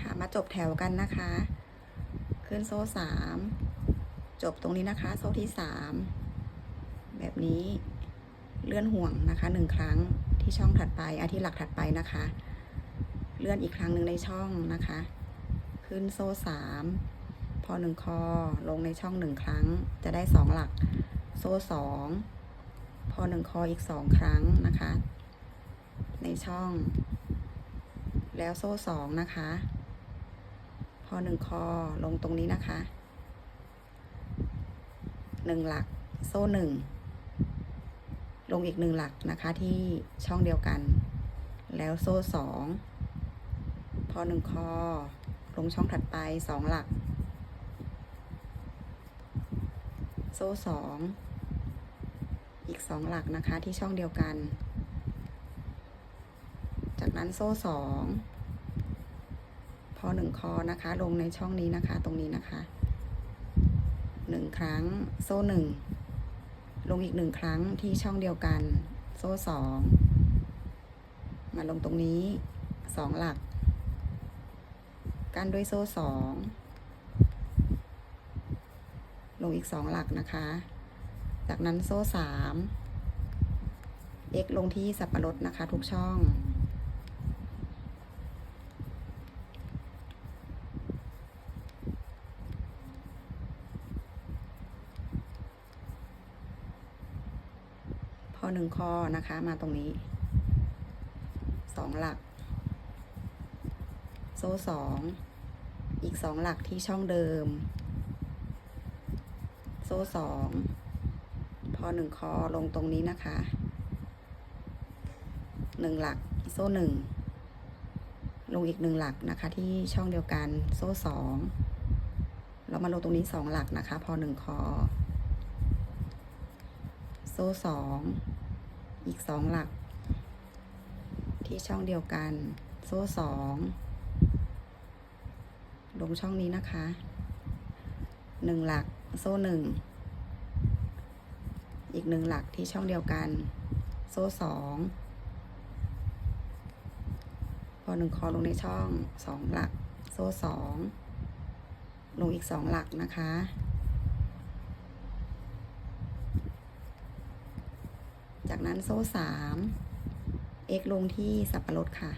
ค่ะ มาจบแถวกันนะคะ ขึ้นโซ่สามจบตรงนี้นะคะ โซ่ที่สามแบบนี้เลื่อนห่วงนะคะหนึ่งครั้งที่ช่องถัดไปอาที่หลักถัดไปนะคะ เลื่อนอีกครั้งหนึ่งในช่องนะคะ ขึ้นโซ่สามพอหนึ่งคอลงในช่องหนึ่งครั้ง จะได้สองหลักโซ่สองพอหนึ่งคออีกสองครั้งนะคะ ในช่อง แล้วโซ่สองนะคะ พอหนึ่งคอลงตรงนี้นะคะหนึ่งหลักโซ่หนึ่งลงอีกหนึ่งหลักนะคะที่ช่องเดียวกัน แล้วโซ่สองพอหนึ่งคอ ลงช่องถัดไปสองหลัก โซ่สองอีกสองหลักนะคะที่ช่องเดียวกัน จากนั้นโซ่สอง พอหนึ่งคอนะคะ ลงในช่องนี้นะคะ ตรงนี้นะคะหนึ่งครั้ง โซ่หนึ่งลงอีกหนึ่งครั้งที่ช่องเดียวกัน โซ่สองมาลงตรงนี้สองหลัก กันด้วยโซ่สองลงอีกสองหลักนะคะ จากนั้นโซ่สาม x ลงที่สับปะรดนะคะทุกช่อง พอ หนึ่งคอนะคะ มาตรงนี้สองหลัก โซ่สองอีกสองหลักที่ช่องเดิม โซ่สองพอหนึ่งคอลงตรงนี้นะคะหนึ่งหลักโซ่หนึ่งลงอีกหนึ่งหลักนะคะ ที่ช่องเดียวกันโซ่สองเรามาลงตรงนี้สองหลักนะคะ พอหนึ่งคอโซ่สอง อีกสองหลัก ที่ช่องเดียวกัน โซ่สองลงช่องนี้นะคะหนึ่งหลักโซ่หนึ่งอีกหนึ่งหลักที่ช่องเดียวกัน โซ่สองพอหนึ่งคอลงในช่องสองหลัก โซ่สองลงอีกสองหลักนะคะ จากนั้นโซ่สาม x ลงที่สับปะรดค่ะ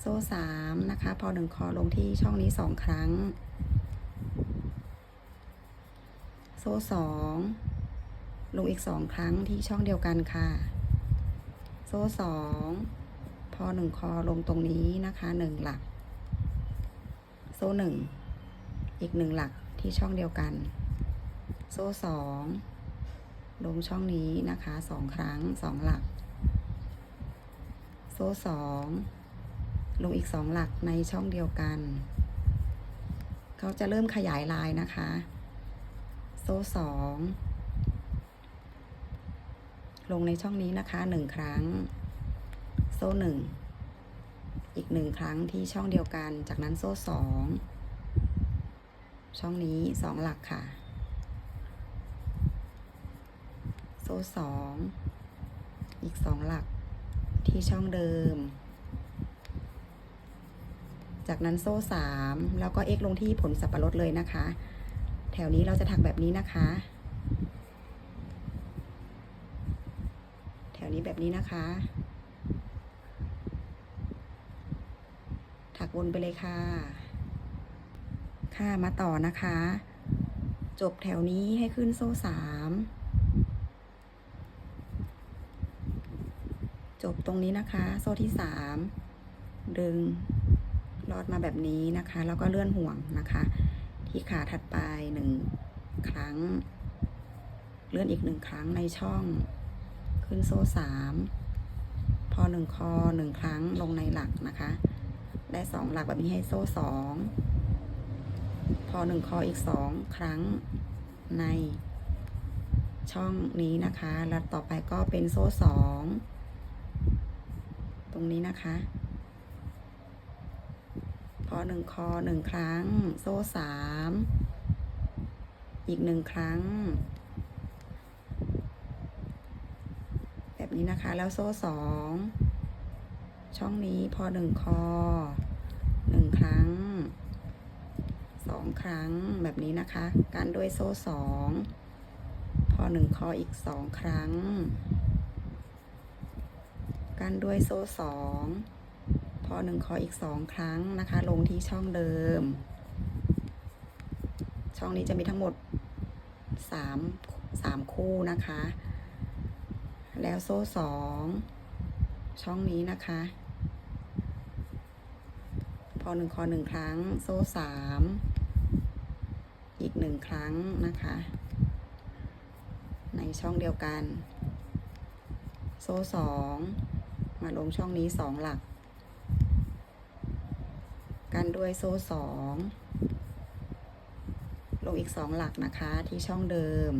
โซ่สามนะคะ พอหนึ่งคอลงที่ช่องนี้สองครั้ง โซ่สองลงอีกสองครั้งที่ช่องเดียวกันค่ะ โซ่สอง พอหนึ่งคอลงตรงนี้นะคะหนึ่งหลัก โซ่หนึ่งอีกหนึ่งหลักที่ช่องเดียวกัน โซ่สองลงช่องนี้นะคะสองครั้งสองหลัก โซ่สองลงอีกสองหลักในช่องเดียวกัน เขาจะเริ่มขยายลายนะคะ โซ่สองลงในช่องนี้นะคะหนึ่งครั้ง ซ่หนึ่ง อีกหนึ่งครั้งที่ช่องเดียวกัน จากนั้นโซ่สอง ช่องนี้สองหลักค่ะ โซ่สอง อีกสองหลักที่ช่องเดิม จากนั้นโซ่สามแล้วก็ x ลงที่ผลสับปะรดเลยนะคะ แถวนี้เราจะถักแบบนี้นะคะแถวนี้แบบนี้นะคะ ถัก วนไปเลยค่ะ ค่ะมาต่อนะคะ จบแถวนี้ให้ขึ้นโซ่สามจบตรงนี้นะคะ โซ่ที่สามดึงลอดมาแบบนี้นะคะ แล้วก็เลื่อนห่วงนะคะ ที่ขาถัดไปหนึ่งครั้ง เลื่อนอีกหนึ่งครั้งในช่อง ขึ้นโซ่สามพอหนึ่งคอหนึ่งครั้งลงในหลักนะคะ ได้สองหลักแบบนี้ให้โซ่สองพอหนึ่งคออีกสองครั้งในช่องนี้นะคะ แล้วต่อไปก็เป็นโซ่สองตรงนี้นะคะ พอหนึ่งคอหนึ่งครั้ง โซ่สามอีกหนึ่งครั้ง แบบนี้นะคะ แล้วโซ่สอง ช่องนี้พอหนึ่งคอหนึ่งครั้งสองครั้งแบบนี้นะคะ การด้วยโซ่สองพอหนึ่งคออีกสองครั้งกันด้วยโซ่สองพอหนึ่งคออีกสองครั้งนะคะ ลงที่ช่องเดิม ช่องนี้จะมีทั้งหมดสามสามคู่นะคะ แล้วโซ่สองช่องนี้นะคะ อหนึ่งคอหนึ่งครั้ง โซ่สามอีกหนึ่งครั้งนะคะ ในช่องเดียวกัน โซ่สองมาลงช่องนี้สองหลัก กันด้วยโซ่สองลงอีกสองหลักนะคะที่ช่องเดิม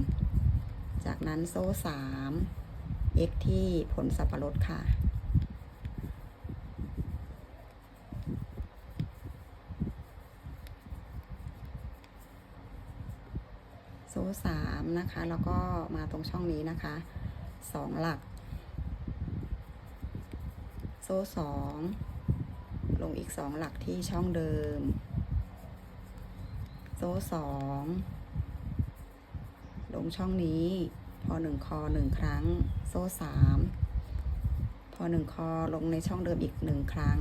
จากนั้นโซ่สาม x ที่ผลสับปะรดค่ะ โซ่สามนะคะ แล้วก็มาตรงช่องนี้นะคะสองหลัก โซ่สองลงอีกสองหลักที่ช่องเดิม โซ่สองลงช่องนี้ พอหนึ่งคอหนึ่งครั้ง โซ่สามพอหนึ่งคอลงในช่องเดิมอีกหนึ่งครั้ง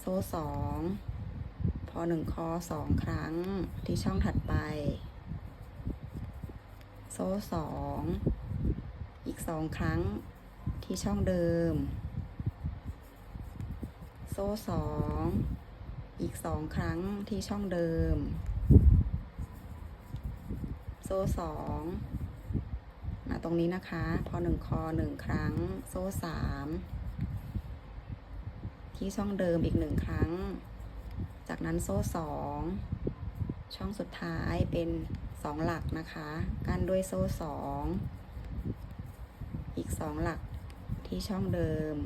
โซ่สอง พอหนึ่งคอสองครั้งที่ช่องถัดไป โซ่สองอีกสองครั้งที่ช่องเดิม โซ่สองอีกสองครั้งที่ช่องเดิม โซ่สองมาตรงนี้นะคะ พอหนึ่งคอหนึ่งครั้ง โซ่สามที่ช่องเดิมอีกหนึ่งครั้ง จากนั้นโซ่สองช่องสุดท้ายเป็นสองหลักนะคะ กันด้วยโซ่สองอีกสองหลักที่ช่องเดิม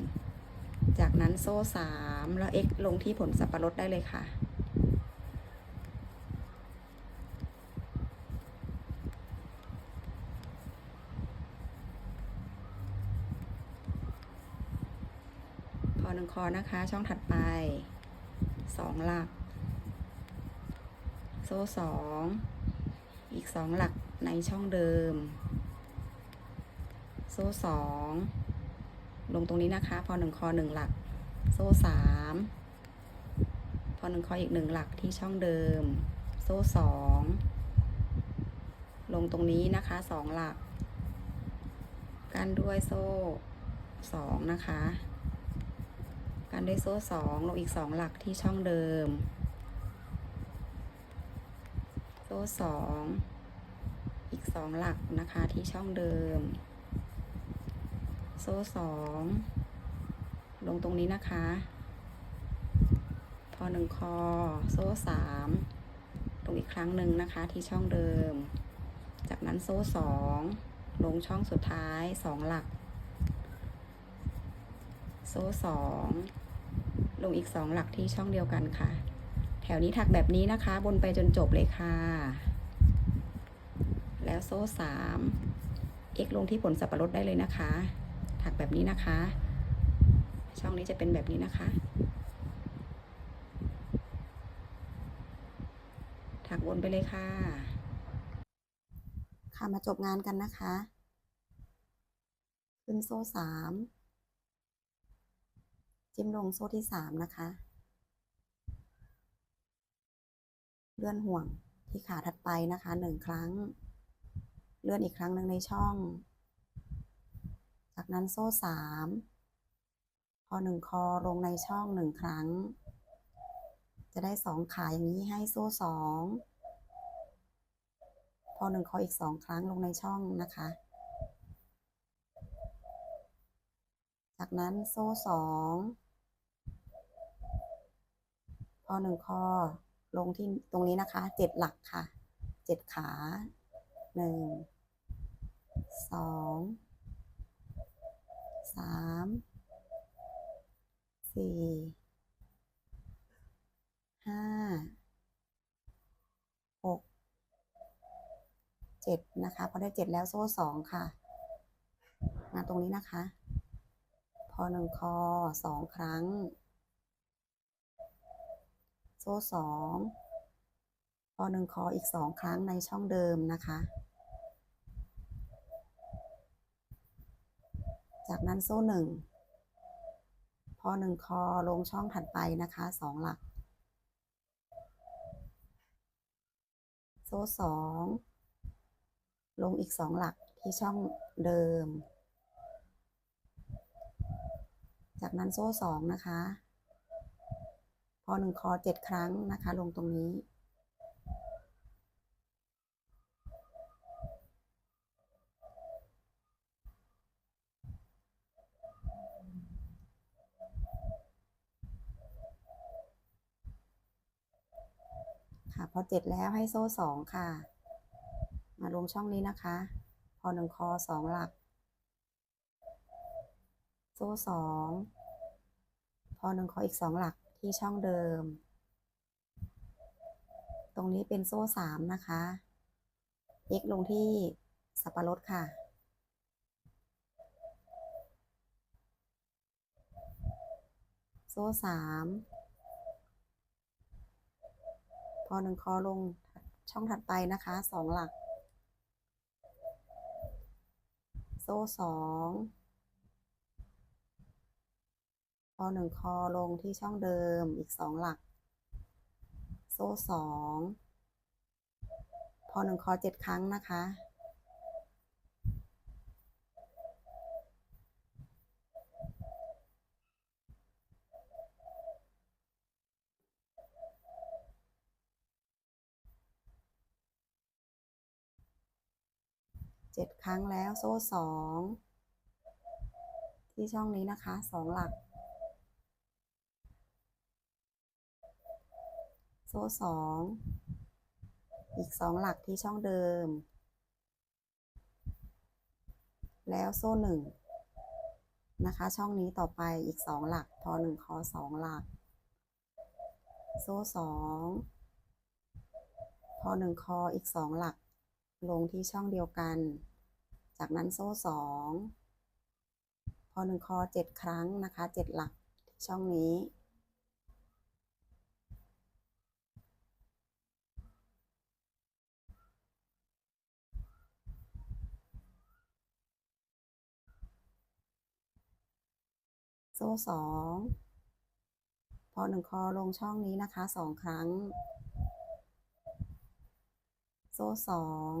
จากนั้นโซ่สามแล้ว x ลงที่ผลสับปะรดได้เลยค่ะพอหนึ่งคอนะคะ ช่องถัดไปสองหลัก โซ่สองอีกสองหลักในช่องเดิม โซ่สองลงตรงนี้นะคะ พอหนึ่งคอหนึ่งหลัก โซ่สามพอหนึ่งคออีกหนึ่งหลักที่ช่องเดิม โซ่สองลงตรงนี้นะคะสองหลัก กันด้วยโซ่สองนะคะ กันด้วยโซ่สองลงอีกสองหลักที่ช่องเดิม โซ่สองอีกสองหลักนะคะที่ช่องเดิม โซ่สองลงตรงนี้นะคะ พอหนึ่งคอ โซ่สามลงอีกครั้งหนึ่งนะคะที่ช่องเดิม จากนั้นโซ่สองลงช่องสุดท้ายสองหลัก โซ่สองลงอีกสองหลักที่ช่องเดียวกันค่ะ ถวนี้ถักแบบนี้นะคะ บนไปจนจบเลยค่ะ แล้วโซ่สาม x ลงที่ผลสับปะรดได้เลยนะคะ ถักแบบนี้นะคะ ช่องนี้จะเป็นแบบนี้นะคะ ถักวนไปเลยค่ะ ค่ะมาจบงานกันนะคะ ขึ้นโซ่สามจิ้มลงโซ่ที่สามนะคะ เลื่อนห่วงที่ขาถัดไปนะคะหนึ่งครั้ง เลื่อนอีกครั้งหนึ่งในช่อง จากนั้นโซ่สามพอหนึ่งคอลงในช่องหนึ่งครั้ง จะได้สองขาอย่างนี้ให้โซ่สองพอหนึ่งคออีกสองครั้งลงในช่องนะคะ จากนั้นโซ่สองพอหนึ่งคอ ลงที่ตรงนี้นะคะเจ็ดหลักค่ะเจ็ดขาหนึ่งสองสามสี่ห้าหกเจ็ดนะคะ พอได้เจ็ดแล้วโซ่สองค่ะ มาตรงนี้นะคะ พอหนึ่งคอสองครั้ง ซ่สองพอหนึ่งคออีกสองครั้งในช่องเดิมนะคะ จากนั้นโซ่หนึ่งพอหนึ่งคอลงช่องถัดไปนะคะสองหลัก โซ่สองลงอีกสองหลักที่ช่องเดิม จากนั้นโซ่สองนะคะ พอหนึ่งคอเจ็ดครั้งนะคะ ลงตรงนี้ ค่ะพอเจ็ดแล้วให้โซ่สองค่ะ มาลงช่องนี้นะคะ พอหนึ่งคอสองหลัก โซ่สองพอหนึ่งคออีกสองหลัก ที่ช่องเดิม ตรงนี้เป็นโซ่สามนะคะ x ลงที่สับปะรดค่ะ โซ่สามพอหนึ่งคอลงช่องถัดไปนะคะสองหลัก โซ่สอง พอหนึ่งคอลงที่ช่องเดิมอีกสองหลัก โซ่สองพอหนึ่งคอเจ็ดครั้งนะคะ เจ็ดครั้งแล้วโซ่สองที่ช่องนี้นะคะสองหลัก โซ่สองอีกสองหลักที่ช่องเดิม แล้วโซ่หนึ่งนะคะ ช่องนี้ต่อไปอีกสองหลักพอหนึ่งคอสองหลัก โซ่สองพอหนึ่งคออีกสองหลัก ลงที่ช่องเดียวกัน จากนั้นโซ่สองพอหนึ่งคอเจ็ดครั้งนะคะเจ็ดหลักช่องนี้ โซ่สองพอหนึ่งคอลงช่องนี้นะคะสองครั้ง โซ่สอง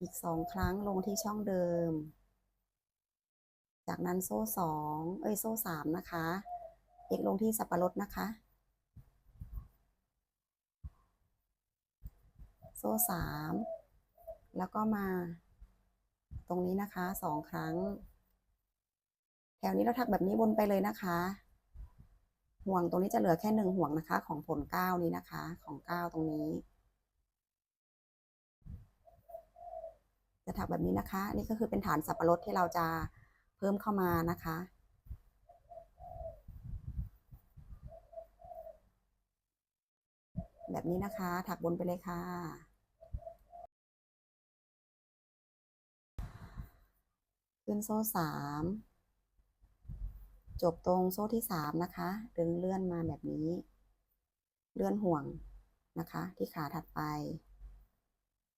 อีกสองครั้งลงที่ช่องเดิม จากนั้นโซ่สองเอ้ยโซ่สามนะคะเอกลงที่สับปะรดนะคะ โซ่สามแล้วก็มาตรงนี้นะคะสองครั้ง ถวนี้เราถักแบบนี้วนไปเลยนะคะ ห่วงตรงนี้จะเหลือแค่หนึ่งห่วงนะคะ ของผลเก้านี้นะคะ ของเก้าตรงนี้ จะถักแบบนี้นะคะ นี่ก็คือเป็นฐานสับปะรดที่เราจะเพิ่มเข้ามานะคะแบบนี้นะคะ ถักบนไปเลยค่ะ ขึ้นโซ่สาม จบตรงโซ่ที่สามนะคะ ดึงเลื่อนมาแบบนี้ เลื่อนห่วงนะคะ ที่ขาถัดไป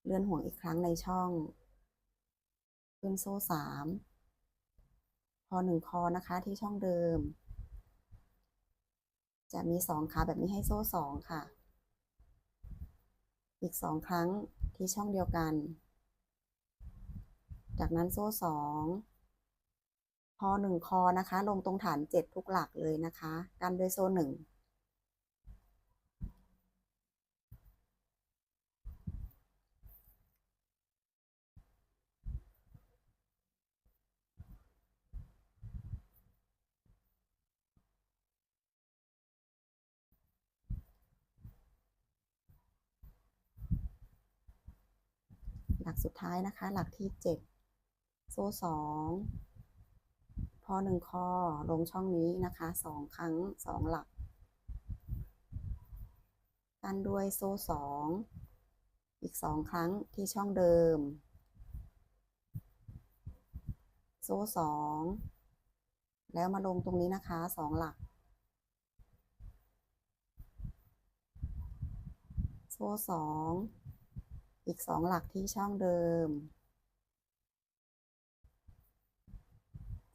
เลื่อนห่วงอีกครั้งในช่อง ขึ้นโซ่สามพอหนึ่งคอนะคะที่ช่องเดิม จะมีสองขาแบบนี้ให้โซ่สองค่ะ อีกสองครั้งที่ช่องเดียวกัน จากนั้นโซ่สอง พอหนึ่งคอนะคะ ลงตรงฐานเจ็ดทุกหลักเลยนะคะ กันด้วยโซ่หนึ่งหลักสุดท้ายนะคะ หลักที่เจ็ดโซ่สอง พอหนึ่งคอลงช่องนี้นะคะสองครั้งสองหลักกันด้วยโซ่สองอีกสองครั้งที่ช่องเดิม โซ่สองแล้วมาลงตรงนี้นะคะสองหลัก โซ่สองอีกสองหลักที่ช่องเดิม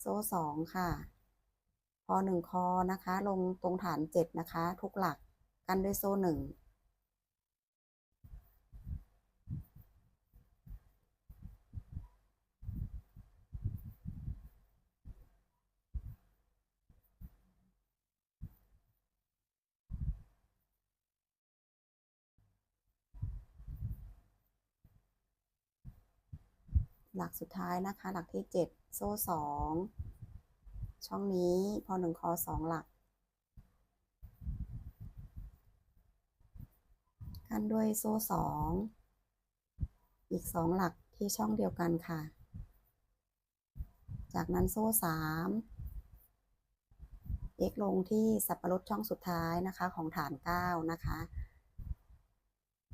โซ่สองค่ะ พอหนึ่งคอนะคะ ลงตรงฐานเจ็ดนะคะ ทุกหลักกันด้วยโซ่หนึ่งหลักสุดท้ายนะคะ หลักที่เจ็ด โซ่สองช่องนี้พอหนึ่งคอสองหลักกันด้วยโซ่สองอีกสองหลักที่ช่องเดียวกันค่ะ จากนั้นโซ่สาม x ลงที่สับปะรดช่องสุดท้ายนะคะของฐานเก้านะคะ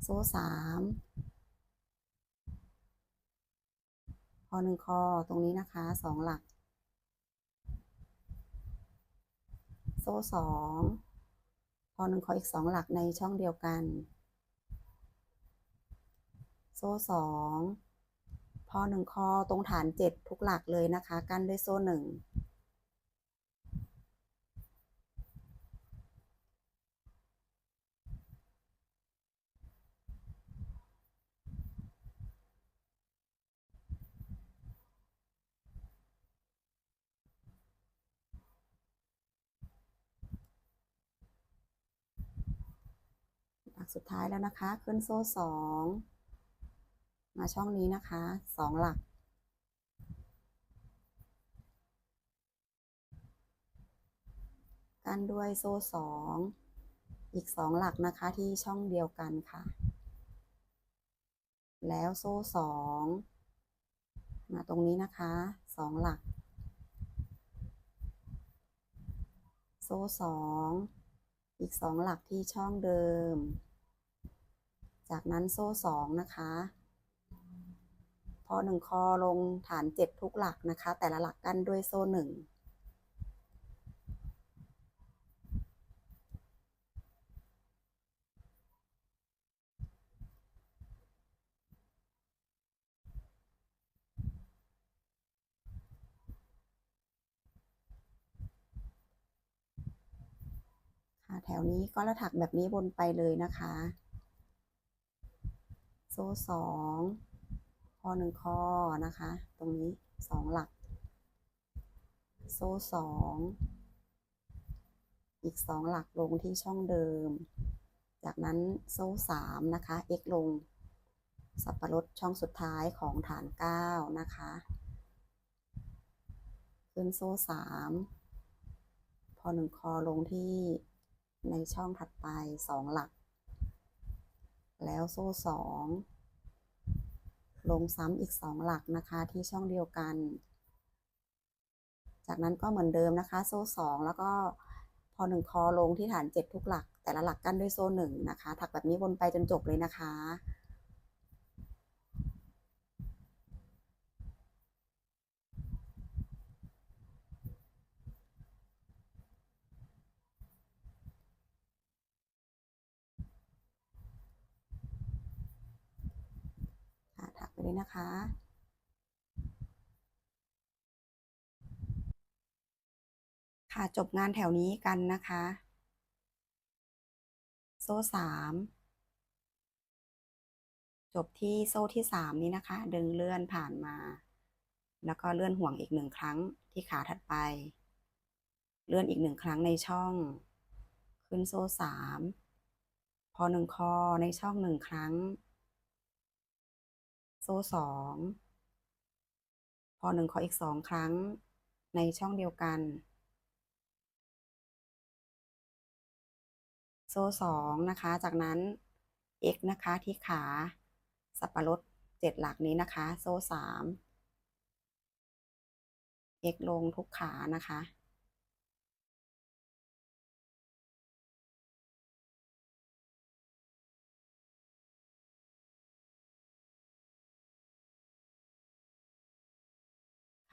โซ่สาม พอหนึ่งคอตรงนี้นะคะสองหลัก โซ่สองพอหนึ่งคออีกสองหลักในช่องเดียวกัน โซ่สองพอหนึ่งคอตรงฐานเจ็ดทุกหลักเลยนะคะ กั้นด้วยโซ่หนึ่ง สุดท้ายแล้วนะคะ ขึ้นโซ่สองมาช่องนี้นะคะสองหลัก กันด้วยโซ่สองอีกสองหลักนะคะที่ช่องเดียวกันค่ะ แล้วโซ่สองมาตรงนี้นะคะสองหลัก โซ่สองอีกสองหลักที่ช่องเดิม จากนั้นโซ่สองนะคะพอหนึ่งคอลงฐานเจ็ดทุกหลักนะคะ แต่ละหลักกั้นด้วยโซ่หนึ่งแถวนี้ก็ระถักแบบนี้บนไปเลยนะคะ โซ่สองพอหนึ่งข้อนะคะ ตรงนี้สองหลัก โซ่สองอีกสองหลักลงที่ช่องเดิม จากนั้นโซ่สามนะคะ x ลง สับปะรดช่องสุดท้ายของฐานเก้านะคะ ขึ้นโซ่สามพอหนึ่งคอลงที่ในช่องถัดไปสองหลัก แล้วโซ่สองลงซ้ำอีกสองหลักนะคะที่ช่องเดียวกัน จากนั้นก็เหมือนเดิมนะคะ โซ่สองแล้วก็พอหนึ่งคอลงที่ฐานเจ็ดทุกหลัก แต่ละหลักกั้นด้วยโซ่หนึ่งนะคะ ถักแบบนี้วนไปจนจบเลยนะคะ ค่ะถักไป เลยนะคะ ค่ะจบงานแถวนี้กันนะคะ โซ่สามจบที่โซ่ที่สามนี้นะคะ ดึงเลื่อนผ่านมา แล้วก็เลื่อนห่วงอีกหนึ่งครั้งที่ขาถัดไป เลื่อนอีกหนึ่งครั้งในช่อง ขึ้นโซ่สามพอหนึ่งคอในช่องหนึ่งครั้ง โซ่สองพอหนึ่งคออีกสองครั้งในช่องเดียวกัน โซ่สองนะคะ จากนั้น x นะคะที่ขาสับปะรดเจ็ดหลักนี้นะคะ โซ่สาม x ลงทุกขานะคะ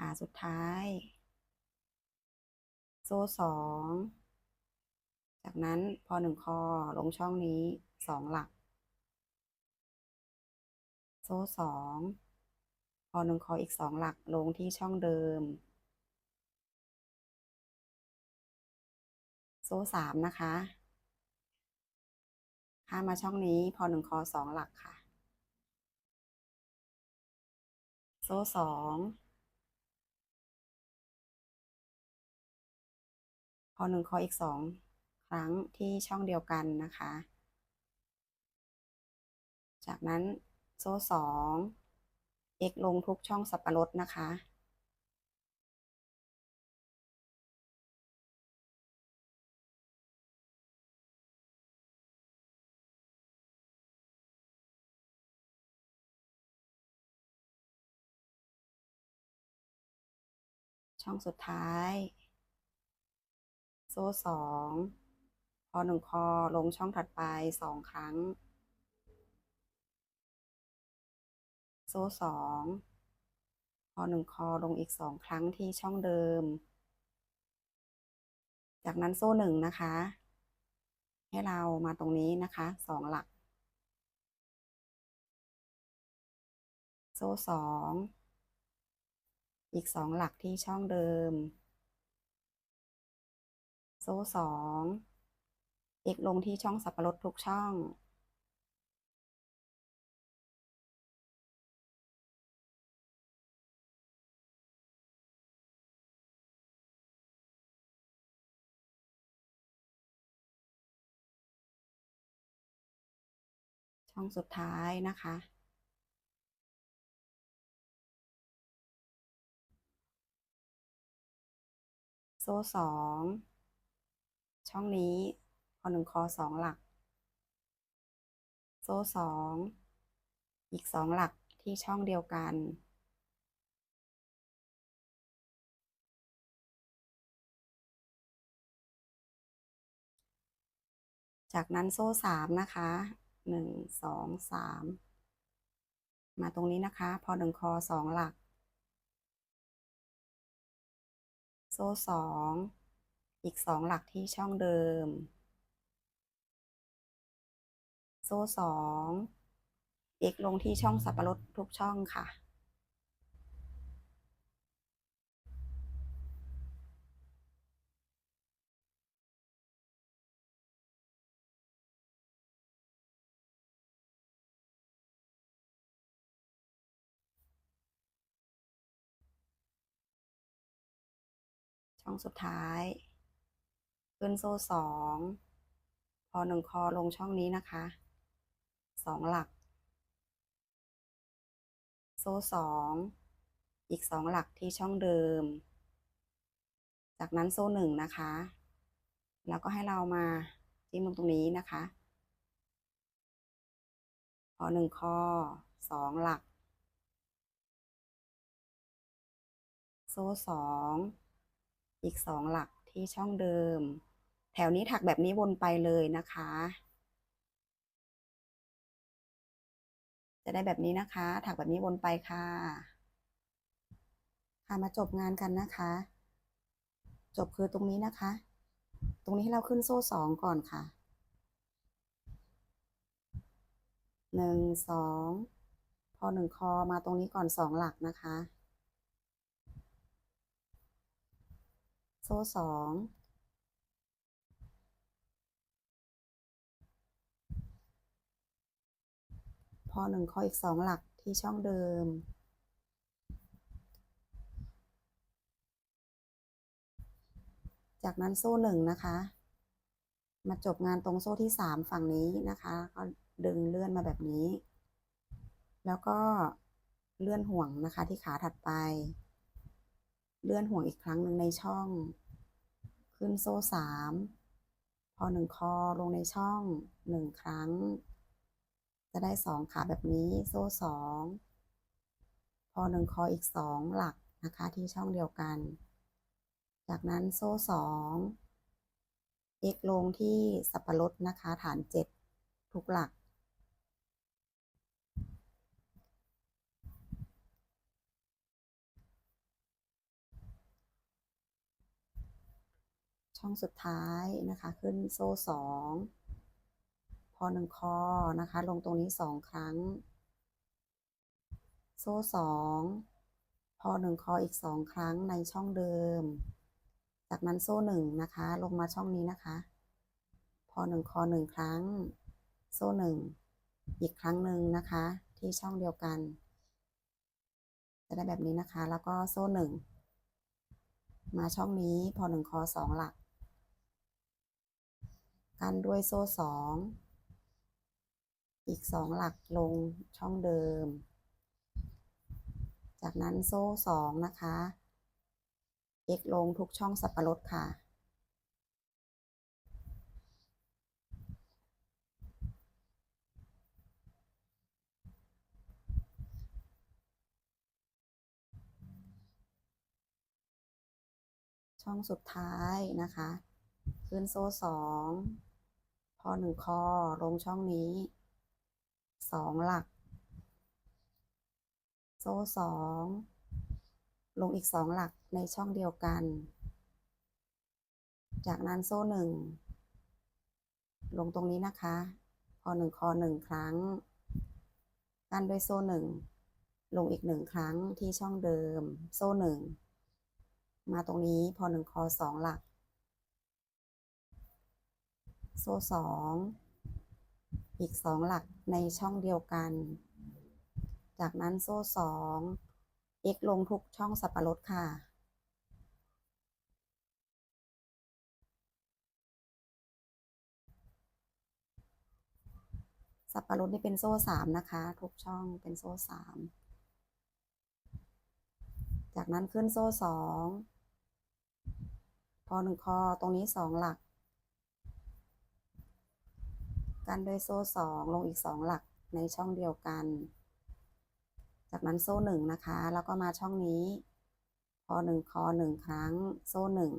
ขาสุดท้าย โซ่สองจากนั้นพอหนึ่งคอลงช่องนี้สองหลัก โซ่สองพอหนึ่งคออีกสองหลักลงที่ช่องเดิม โซ่สามนะคะข้ามมาช่องนี้พอหนึ่งคอสองหลักค่ะ โซ่สอง พอหนึ่งคออีกสองครั้งที่ช่องเดียวกันนะคะ จากนั้นโซ่สอง x ลงทุกช่องสับปะรดนะคะช่องสุดท้าย โซ่สองพอหนึ่งคอลงช่องถัดไปสองครั้ง โซ่สองพอหนึ่งคอลงอีกสองครั้งที่ช่องเดิม จากนั้นโซ่หนึ่งนะคะ ให้เรามาตรงนี้นะคะสองหลัก โซ่สองอีกสองหลักที่ช่องเดิม โซ่สอง x ลงที่ช่องสับปะรดทุกช่อง ช่องสุดท้ายนะคะโซ่สอง ช่องนี้พอหนึ่งคอสองหลัก โซ่สองอีกสองหลักที่ช่องเดียวกัน จากนั้นโซ่สามนะคะหนึ่งสองสามมาตรงนี้นะคะ พอหนึ่งคอสองหลัก โซ่สอง อีกสองหลักที่ช่องเดิม โซ่สอง x ลงที่ช่องสับปะรดทุกช่องค่ะ ช่องสุดท้าย ขึ้นโซ่สองพอหนึ่งคอลงช่องนี้นะคะสองหลัก โซ่สองอีกสองหลักที่ช่องเดิม จากนั้นโซ่หนึ่งนะคะ แล้วก็ให้เรามาจิ้มลงตรงนี้นะคะ พอหนึ่งคอสองหลัก โซ่สองอีกสองหลัก ที่ช่องเดิม แถวนี้ถักแบบนี้วนไปเลยนะคะ จะได้แบบนี้นะคะ ถักแบบนี้วนไปค่ะ ค่ะมาจบงานกันนะคะ จบคือตรงนี้นะคะ ตรงนี้ให้เราขึ้นโซ่สองก่อนค่ะหนึ่งสองพอหนึ่งคอมาตรงนี้ก่อนสองหลักนะคะ โซ่สองพอหนึ่งคออีกสองหลักที่ช่องเดิม จากนั้นโซ่หนึ่งนะคะ มาจบงานตรงโซ่ที่สามฝั่งนี้นะคะก็ดึงเลื่อนมาแบบนี้ แล้วก็เลื่อนห่วงนะคะที่ขาถัดไป เลื่อนห่วงอีกครั้งหนึ่งในช่อง ขึ้นโซ่สามพอหนึ่งคอลงในช่องหนึ่งครั้ง จะได้สองขาแบบนี้โซ่สองพอหนึ่งคออีกสองหลักนะคะที่ช่องเดียวกัน จากนั้นโซ่สอง x ลงที่สับปะรดนะคะฐานเจ็ดทุกหลัก ช่องสุดท้ายนะคะ ขึ้นโซ่สองพอหนึ่งคอนะคะ ลงตรงนี้สองครั้ง โซ่สองพอหนึ่งคออีกสองครั้งในช่องเดิม จากนั้นโซ่หนึ่งนะคะ ลงมาช่องนี้นะคะ พอหนึ่งคอหนึ่งครั้ง โซ่หนึ่งอีกครั้งหนึ่งนะคะ ที่ช่องเดียวกัน จะได้แบบนี้นะคะ แล้วก็โซ่หนึ่งมาช่องนี้พอหนึ่งคอสองหลัก กันด้วยโซ่สองอีกสองหลักลงช่องเดิม จากนั้นโซ่สองนะคะ x ลงทุกช่องสับปะรดค่ะ ช่องสุดท้ายนะคะ ขึ้นโซ่สอง พอหนึ่งคอลงช่องนี้สองหลัก โซ่สองลงอีกสองหลักในช่องเดียวกัน จากนั้นโซ่หนึ่งลงตรงนี้นะคะพอหนึ่งคอหนึ่งครั้ง กั้นด้วยโซ่หนึ่งลงอีกหนึ่งครั้งที่ช่องเดิม โซ่หนึ่งมาตรงนี้พอหนึ่งคอสองหลัก โซ่สองอีกสองหลักในช่องเดียวกัน จากนั้นโซ่สอง x ลงทุกช่องสับปะรดค่ะ สับปะรดนี่เป็นโซ่สามนะคะ ทุกช่องเป็นโซ่สามจากนั้นขึ้นโซ่สองพอหนึ่งคอตรงนี้สองหลัก กันด้วยโซ่สองลงอีกสองหลักในช่องเดียวกัน จากนั้นโซ่หนึ่งนะคะ แล้วก็มาช่องนี้ พอหนึ่งคอหนึ่งครั้ง โซ่หนึ่ง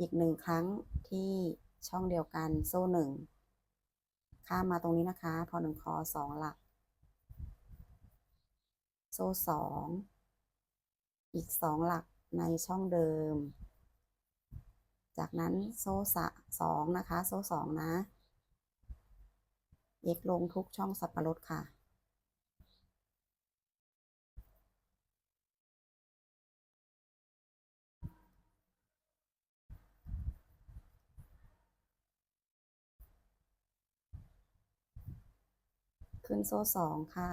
อีกหนึ่งครั้งที่ช่องเดียวกันโซ่หนึ่งข้ามมาตรงนี้นะคะ พอหนึ่งคอสองหลัก โซ่สองอีกสองหลักในช่องเดิม จากนั้นโซ่สะสองนะคะ โซ่สองนะ x ลงทุกช่องสับปะรดค่ะ ขึ้นโซ่สองค่ะ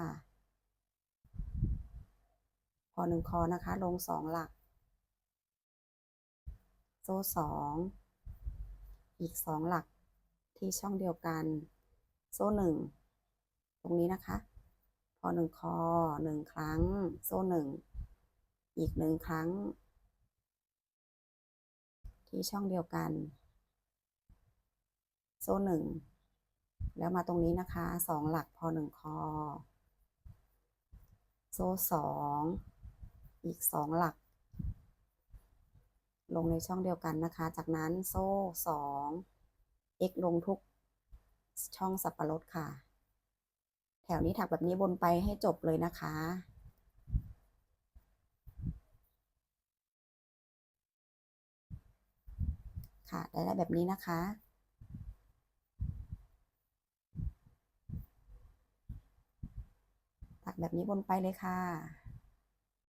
พอหนึ่งคอนะคะ ลงสองหลัก โซ่สอง อีกสองหลักที่ช่องเดียวกัน โซ่หนึ่งตรงนี้นะคะ พอหนึ่งคอหนึ่งครั้ง โซ่หนึ่งอีกหนึ่งครั้ง ที่ช่องเดียวกัน โซ่หนึ่งแล้วมาตรงนี้นะคะสองหลักพอหนึ่งคอ โซ่สองอีกสองหลัก ลงในช่องเดียวกันนะคะ จากนั้นโซ่สอง x ลงทุก ช่องสับปะรดค่ะ แถวนี้ถักแบบนี้บนไปให้จบเลยนะคะ ค่ะได้ได้แบบนี้นะคะถักแบบนี้บนไปเลยค่ะ